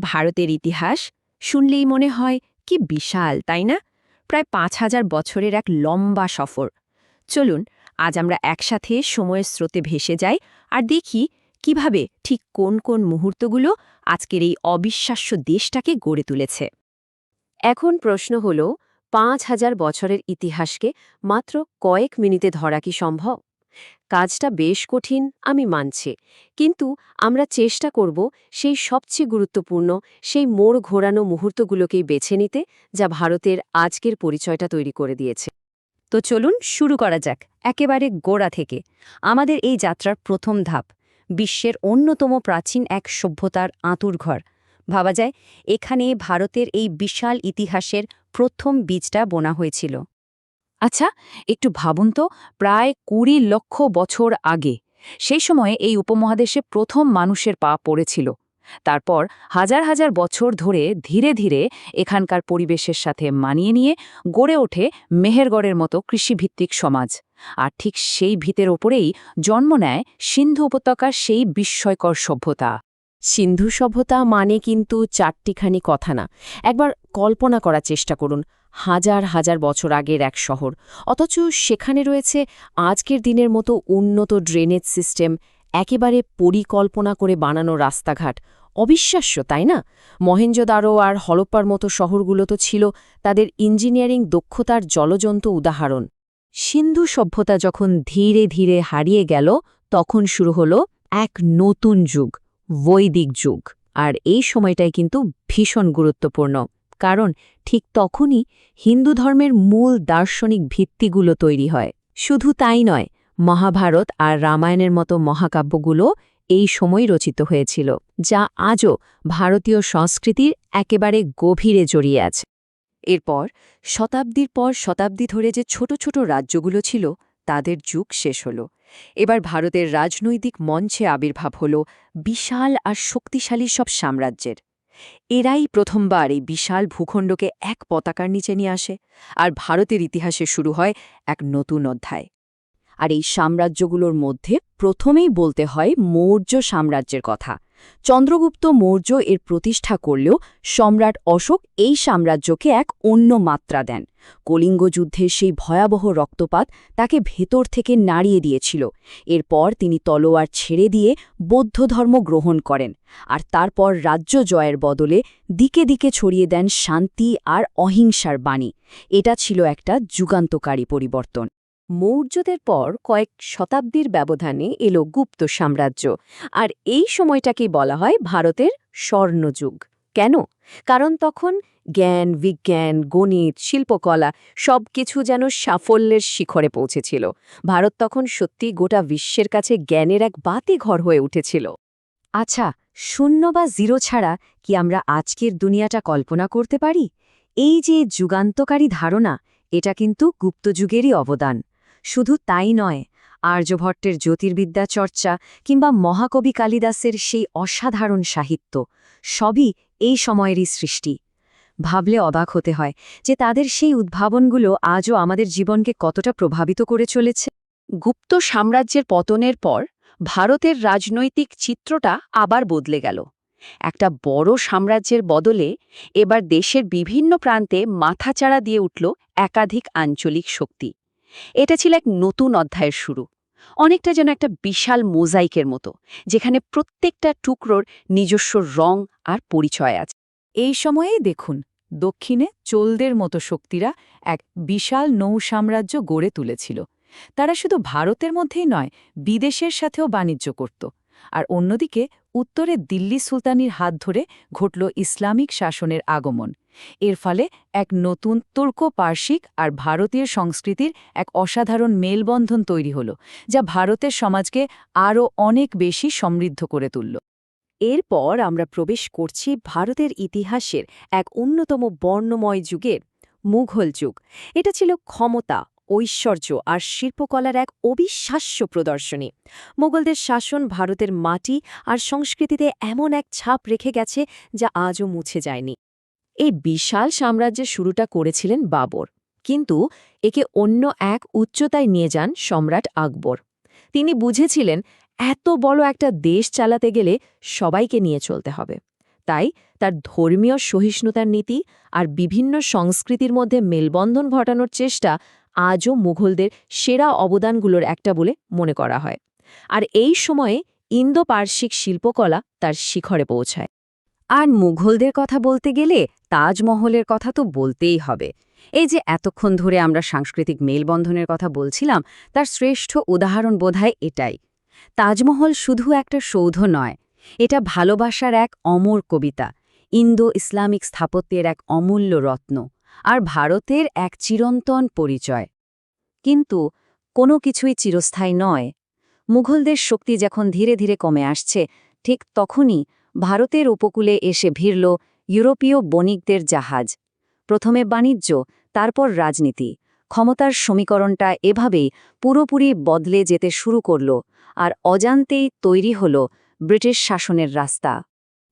ভারতের ইতিহাস শুনলেই মনে হয় কি বিশাল, তাই না? প্রায় পাঁচ হাজার বছরের এক লম্বা সফর। চলুন, আজ আমরা একসাথে সময়ের স্রোতে ভেসে যাই আর দেখি কীভাবে ঠিক কোন কোন মুহূর্তগুলো আজকের এই অবিশ্বাস্য দেশটাকে গড়ে তুলেছে। এখন প্রশ্ন হল, পাঁচ হাজার বছরের ইতিহাসকে মাত্র কয়েক মিনিটে ধরা কি সম্ভব? কাজটা বেশ কঠিন, আমি মানছি। কিন্তু আমরা চেষ্টা করব সেই সবচেয়ে গুরুত্বপূর্ণ, সেই মোড় ঘোরানো মুহূর্তগুলোকেই বেছে নিতে, যা ভারতের আজকের পরিচয়টা তৈরি করে দিয়েছে। তো চলুন শুরু করা যাক, একেবারে গোড়া থেকে। আমাদের এই যাত্রার প্রথম ধাপ, বিশ্বের অন্যতম প্রাচীন এক সভ্যতার আঁতুরঘর ভাবা যায়, এখানে ভারতের এই বিশাল ইতিহাসের প্রথম বীজটা বোনা হয়েছিল। আচ্ছা একটু ভাবুন তো, প্রায় কুড়ি লক্ষ বছর আগে সেই সময়ে এই উপমহাদেশে প্রথম মানুষের পা পড়েছিল। তারপর হাজার হাজার বছর ধরে ধীরে ধীরে এখানকার পরিবেশের সাথে মানিয়ে নিয়ে গড়ে ওঠে মেহেরগড়ের মতো কৃষিভিত্তিক সমাজ। আর ঠিক সেই ভিতের ওপরেই জন্ম নেয় সিন্ধু উপত্যকার সেই বিস্ময়কর সভ্যতা। সিন্ধু সভ্যতা মানে কিন্তু চারটিখানি কথা না। একবার কল্পনা করার চেষ্টা করুন। হাজার হাজার বছর আগের এক শহর। অথচ সেখানে রয়েছে আজকের দিনের মতো উন্নত ড্রেনেজ সিস্টেম, একেবারে পরিকল্পনা করে বানানো রাস্তাঘাট। অবিশ্বাস্য, তাই না? মহেঞ্জোদারো আর হলপ্পার মতো শহরগুলো তো ছিল তাদের ইঞ্জিনিয়ারিং দক্ষতার জলজন্ত উদাহরণ। সিন্ধু সভ্যতা যখন ধীরে ধীরে হারিয়ে গেল, তখন শুরু হল এক নতুন যুগ, বৈদিক যুগ। আর এই সময়টাই কিন্তু ভীষণ গুরুত্বপূর্ণ। কারণ ঠিক তখনই হিন্দু ধর্মের মূল দার্শনিক ভিত্তিগুলো তৈরি হয়। শুধু তাই নয়, মহাভারত আর রামায়ণের মতো মহাকাব্যগুলো এই সময় রচিত হয়েছিল, যা আজও ভারতীয় সংস্কৃতির একেবারে গভীরে জড়িয়ে আছে। এরপর শতাব্দীর পর শতাব্দী ধরে যে ছোট ছোট রাজ্যগুলো ছিল, তাদের যুগ শেষ হল। এবার ভারতের রাজনৈতিক মঞ্চে আবির্ভাব হল বিশাল আর শক্তিশালী সব সাম্রাজ্যের। এরাই প্রথমবার এই বিশাল ভূখণ্ডকে এক পতাকার নিচে নিয়ে আসে, আর ভারতের ইতিহাসে শুরু হয় এক নতুন অধ্যায়। আর এই সাম্রাজ্যগুলোর মধ্যে প্রথমেই বলতে হয় মৌর্য সাম্রাজ্যের কথা। চন্দ্রগুপ্ত মৌর্য এর প্রতিষ্ঠা করলেও সম্রাট অশোক এই সাম্রাজ্যকে এক অন্য মাত্রা দেন। কলিঙ্গ যুদ্ধের সেই ভয়াবহ রক্তপাত তাকে ভেতর থেকে নাড়িয়ে দিয়েছিল। এরপর তিনি তলোয়ার ছেড়ে দিয়ে বৌদ্ধ ধর্ম গ্রহণ করেন আর তারপর রাজ্য জয়ের বদলে দিকে দিকে ছড়িয়ে দেন শান্তি আর অহিংসার বাণী। এটা ছিল একটা যুগান্তকারী পরিবর্তন। মৌর্যদের পর কয়েক শতাব্দীর ব্যবধানে এলো গুপ্ত সাম্রাজ্য, আর এই সময়টাকেই বলা হয় ভারতের স্বর্ণযুগ। কেন? কারণ তখন জ্ঞান, বিজ্ঞান, গণিত, শিল্পকলা সব কিছু যেন সাফল্যের শিখরে পৌঁছেছিল। ভারত তখন সত্যি গোটা বিশ্বের কাছে জ্ঞানের এক বাতি ঘর হয়ে উঠেছিল। আচ্ছা শূন্য বা জিরো ছাড়া কি আমরা আজকের দুনিয়াটা কল্পনা করতে পারি? এই যে যুগান্তকারী ধারণা, এটা কিন্তু গুপ্তযুগেরই অবদান। শুধু তাই নয়, আর্যভট্টের জ্যোতির্বিদ্যা চর্চা কিংবা মহাকবি কালিদাসের সেই অসাধারণ সাহিত্য, সবই এই সময়েরই সৃষ্টি। ভাবলে অবাক হতে হয় যে তাদের সেই উদ্ভাবনগুলো আজও আমাদের জীবনকে কতটা প্রভাবিত করে চলেছে। গুপ্ত সাম্রাজ্যের পতনের পর ভারতের রাজনৈতিক চিত্রটা আবার বদলে গেল। একটা বড় সাম্রাজ্যের বদলে এবার দেশের বিভিন্ন প্রান্তে মাথাচাড়া দিয়ে উঠল একাধিক আঞ্চলিক শক্তি। এটা ছিল এক নতুন অধ্যায়ের শুরু। অনেকটা যেন একটা বিশাল মোজাইকের মতো, যেখানে প্রত্যেকটা টুকরোর নিজস্ব রং আর পরিচয় আছে। এই সময়েই দেখুন, দক্ষিণে চোলদের মতো শক্তিরা এক বিশাল নৌ সাম্রাজ্য গড়ে তুলেছিল। তারা শুধু ভারতের মধ্যেই নয়, বিদেশের সাথেও বাণিজ্য করত। আর অন্যদিকে উত্তরে দিল্লি সুলতানির হাত ধরে ঘটল ইসলামিক শাসনের আগমন। এর ফলে এক নতুন তুর্ক পার্শ্বিক আর ভারতীয় সংস্কৃতির এক অসাধারণ মেলবন্ধন তৈরি হল, যা ভারতের সমাজকে আরও অনেক বেশি সমৃদ্ধ করে তুলল। এরপর আমরা প্রবেশ করছি ভারতের ইতিহাসের এক অন্যতম বর্ণময় যুগের মুঘল যুগ। এটা ছিল ক্ষমতা ঐশ্বর্য আর শিল্পকলার এক অবিশ্বাস্য প্রদর্শনী। মোগলদের শাসন ভারতের মাটি আর সংস্কৃতিতে এমন এক ছাপ রেখে গেছে যা আজও মুছে যায়নি। এই বিশাল সাম্রাজ্যের শুরুটা করেছিলেন বাবর, কিন্তু একে অন্য এক উচ্চতায় নিয়ে যান সম্রাট আকবর। তিনি বুঝেছিলেন, এত বড় একটা দেশ চালাতে গেলে সবাইকে নিয়ে চলতে হবে। তাই তার ধর্মীয় সহিষ্ণুতার নীতি আর বিভিন্ন সংস্কৃতির মধ্যে মেলবন্ধন ঘটানোর চেষ্টা আজও মুঘলদের সেরা অবদানগুলোর একটা বলে মনে করা হয়। আর এই সময়ে ইন্দো পার্শ্বিক শিল্পকলা তার শিখরে পৌঁছায়। আর মুঘলদের কথা বলতে গেলে তাজমহলের কথা তো বলতেই হবে। এই যে এতক্ষণ ধরে আমরা সাংস্কৃতিক মেলবন্ধনের কথা বলছিলাম, তার শ্রেষ্ঠ উদাহরণ বোধহয় এটাই। তাজমহল শুধু একটা সৌধ নয়, এটা ভালোবাসার এক অমর কবিতা ইন্দো ইসলামিক স্থাপত্যের এক অমূল্য রত্ন। আর ভারতের এক চিরন্তন পরিচয়। কিন্তু কোনো কিছুই চিরস্থায়ী নয়। মুঘলদের শক্তি যখন ধীরে ধীরে কমে আসছে, ঠিক তখনই ভারতের উপকূলে এসে ভিড়ল ইউরোপীয় বণিকদের জাহাজ। প্রথমে বাণিজ্য, তারপর রাজনীতি। ক্ষমতার সমীকরণটা এভাবেই পুরোপুরি বদলে যেতে শুরু করল আর অজান্তেই তৈরি হল ব্রিটিশ শাসনের রাস্তা।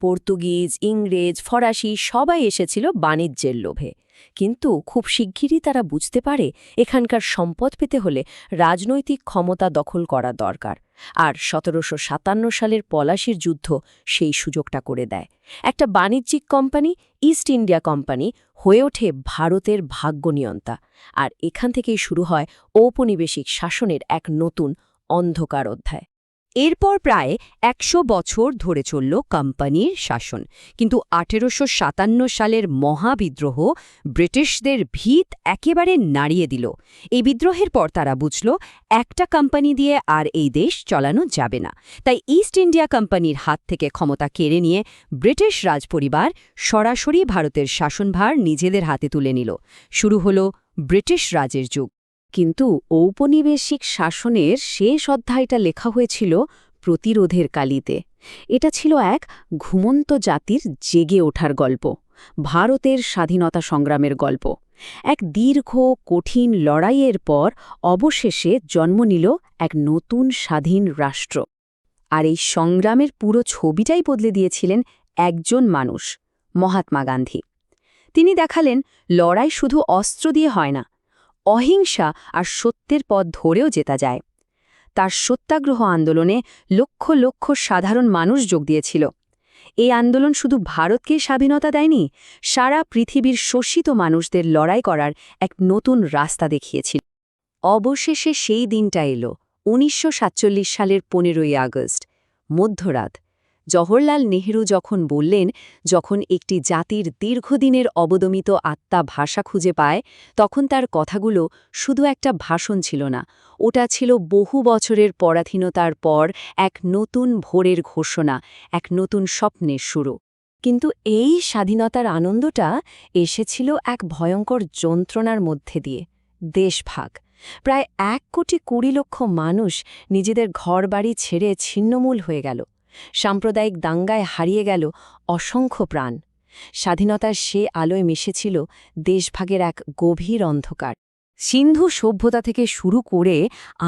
পর্তুগিজ, ইংরেজ, ফরাসি সবাই এসেছিল বাণিজ্যের লোভে। কিন্তু খুব শিগগিরই তারা বুঝতে পারে এখানকার সম্পদ পেতে হলে রাজনৈতিক ক্ষমতা দখল করা দরকার। আর সতেরোশো সাতান্ন সালের পলাশির যুদ্ধ সেই সুযোগটা করে দেয়। একটা বাণিজ্যিক কোম্পানি, ইস্ট ইন্ডিয়া কোম্পানি, হয়ে ওঠে ভারতের ভাগ্য নিয়ন্তা। আর এখান থেকেই শুরু হয় ঔপনিবেশিক শাসনের এক নতুন অন্ধকার অধ্যায়। এরপর প্রায় একশো বছর ধরে চলল কোম্পানির শাসন। কিন্তু আঠেরোশো সাতান্ন সালের মহাবিদ্রোহ ব্রিটিশদের ভিত একেবারে নাড়িয়ে দিল। এই বিদ্রোহের পর তারা বুঝল, একটা কোম্পানি দিয়ে আর এই দেশ চলানো যাবে না। তাই ইস্ট ইন্ডিয়া কোম্পানির হাত থেকে ক্ষমতা কেড়ে নিয়ে ব্রিটিশ রাজপরিবার সরাসরি ভারতের শাসনভার নিজেদের হাতে তুলে নিল। শুরু হল ব্রিটিশ রাজের যুগ। কিন্তু ঔপনিবেশিক শাসনের শেষ অধ্যায়টা লেখা হয়েছিল প্রতিরোধের কালিতে। এটা ছিল এক ঘুমন্ত জাতির জেগে ওঠার গল্প, ভারতের স্বাধীনতা সংগ্রামের গল্প। এক দীর্ঘ, কঠিন লড়াইয়ের পর অবশেষে জন্ম নিল এক নতুন স্বাধীন রাষ্ট্র। আর এই সংগ্রামের পুরো ছবিটাই বদলে দিয়েছিলেন একজন মানুষ, মহাত্মা গান্ধী। তিনি দেখালেন, লড়াই শুধু অস্ত্র দিয়ে হয় না অহিংসা আর সত্যের পথ ধরেও জেতা যায়। তার সত্যাগ্রহ আন্দোলনে লক্ষ লক্ষ সাধারণ মানুষ যোগ দিয়েছিল। এই আন্দোলন শুধু ভারতকে স্বাধীনতা দেয়নি, সারা পৃথিবীর শোষিত মানুষদের লড়াই করার এক নতুন রাস্তা দেখিয়েছিল। অবশেষে সেই দিনটা এলো, উনিশশো সাতচল্লিশ সালের পনেরোই আগস্ট, মধ্যরাত। জওহরলাল নেহরু যখন বললেন, যখন একটি জাতির দীর্ঘদিনের অবদমিত আত্মা ভাষা খুঁজে পায়, তখন তার কথাগুলো শুধু একটা ভাষণ ছিল না, ওটা ছিল বহু বছরের পরাধীনতার পর এক নতুন ভোরের ঘোষণা, এক নতুন স্বপ্নের শুরু। কিন্তু এই স্বাধীনতার আনন্দটা এসেছিল এক ভয়ঙ্কর যন্ত্রণার মধ্যে দিয়ে, দেশভাগ। প্রায় এক কোটি কুড়ি লক্ষ মানুষ নিজেদের ঘরবাড়ি ছেড়ে ছিন্নমূল হয়ে গেল। সাম্প্রদায়িক দাঙ্গায় হারিয়ে গেল অসংখ্য প্রাণ। স্বাধীনতার সে আলোয় মিশেছিল দেশভাগের এক গভীর অন্ধকার। সিন্ধু সভ্যতা থেকে শুরু করে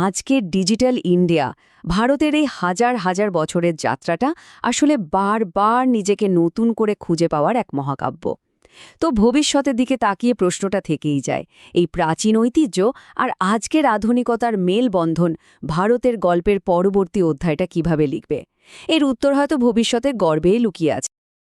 আজকের ডিজিটাল ইন্ডিয়া, ভারতের এই হাজার হাজার বছরের যাত্রাটা আসলে বারবার নিজেকে নতুন করে খুঁজে পাওয়ার এক মহাকাব্য। তো ভবিষ্যতের দিকে তাকিয়ে প্রশ্নটা থেকেই যায়, এই প্রাচীন ঐতিহ্য আর আজকের আধুনিকতার মেলবন্ধন ভারতের গল্পের পরবর্তী অধ্যায়টা কীভাবে লিখবে? এর উত্তর হয়তো ভবিষ্যতে গর্বেই লুকিয়ে আছে।